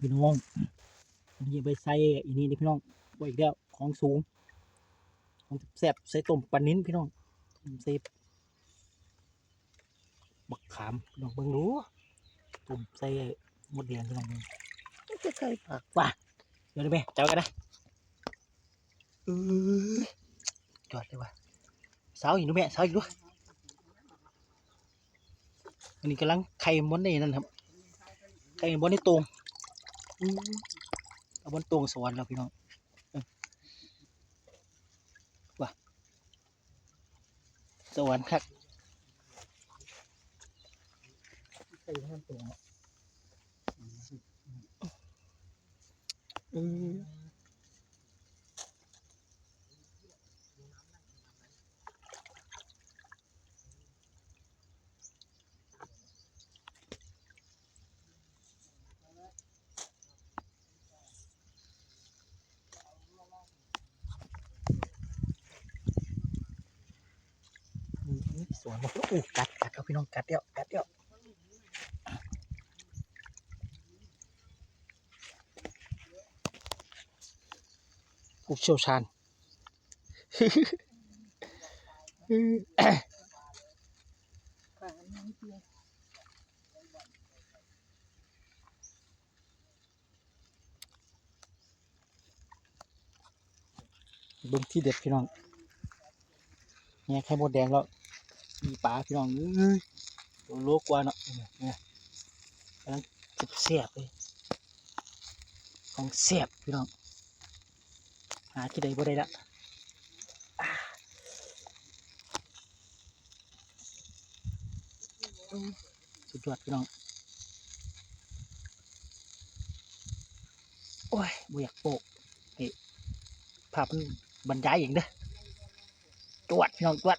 พี่น้องนี่ไปใส่อีนี่นี่พี่น้องไว้อีกแล้วของสูง ของแซ่บใส่ต้มปลานิ้นพี่น้องต้มเซฟบักขามพี่น้องเบิ่งดูต้มใส่หมดแดงพี่น้องจะใส่ผักเดี๋ยวได้ไหมเจ้ากันนะเออจอดเลยว่ะสาวอีกดูแม่สาวอีกด้วยอันนี้กำลังไข่ม้วนในนั่นครับไข่ม้วนในตรงอื้อ เอาบนตรงสวรรค์แล้วพี่น้องว่ะสวรรค์ครับใส่ท่านตรงอืม สวนบอกโอ้กัดกัดเอาพี่น้องกัดเดียวกัดเดียวผู้เชี่ยวชาญผักอันนี้เดียวเบิ้งที่เด็ดพี่น้องเนี่ยไข่มดแดงแล้ว มีปลาพี่น้องเอ้ยตัวโลกว่าเนาะเนี่ยกำลังเสียบเลยของเสียบพี่น้องหาที่ใดบ่ได้ละสุดยอดพี่น้องโอ้ยบ่อยากโปะภาพมันบรรยายอย่างเด้อจวดพี่น้องจวด